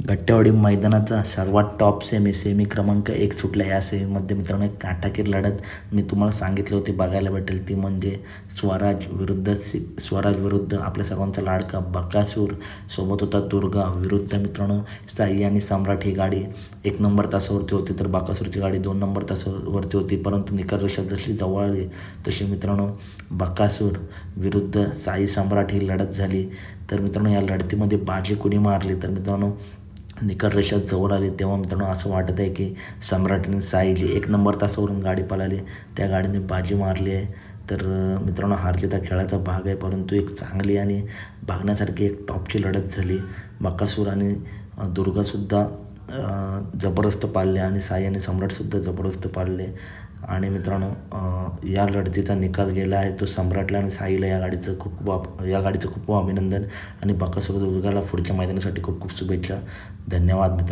गट्ट्यावडी मैदानाचा सर्वात top semi semi क्रमांक एक सुटला या सेमीमध्ये मित्रांनो एक काटाकीर लढत मी तुम्हाला सांगितले होते बघायला भेटेल. ती म्हणजे स्वराज विरुद्ध सि स्वराज विरुद्ध आपल्या सर्वांचा लाडका बकासूर. सोबत होता दुर्गा विरुद्ध मित्रांनो साई आणि सम्राट ही गाडी. एक नंबर तासावरती होती तर बाकासूरची गाडी दोन नंबर तासावरती होती. परंतु निकाल रेषा जशी जवळ आली तशी मित्रांनो बकासूर विरुद्ध साई सम्राट ही लढत झाली. तर मित्रांनो या लढतीमध्ये बाजी कुणी मारली? तर मित्रांनो निकट रेषा जवळ आली तेव्हा मित्रांनो असं वाटत आहे की सम्राटने साईजी एक नंबर तासावरून गाडी पळाली त्या गाडीने बाजी मारली आहे. तर मित्रांनो हारली तर खेळाचा भाग आहे परंतु एक चांगली आणि भागण्यासारखी एक टॉपची लढत झाली. बकासूर आणि दुर्गासुद्धा जबरदस्त पाळले आणि साई आणि सम्राटसुद्धा जबरदस्त पाळले. आणि मित्रांनो या लढतीचा निकाल गेला आहे. तो सम्राटला आणि साईला या गाडीचं खूप वाप या गाडीचं खूप अभिनंदन आणि बकासूर दुर्गाला पुढच्या मैदानासाठी खूप खूप शुभेच्छा. धन्यवाद मित्रांनो.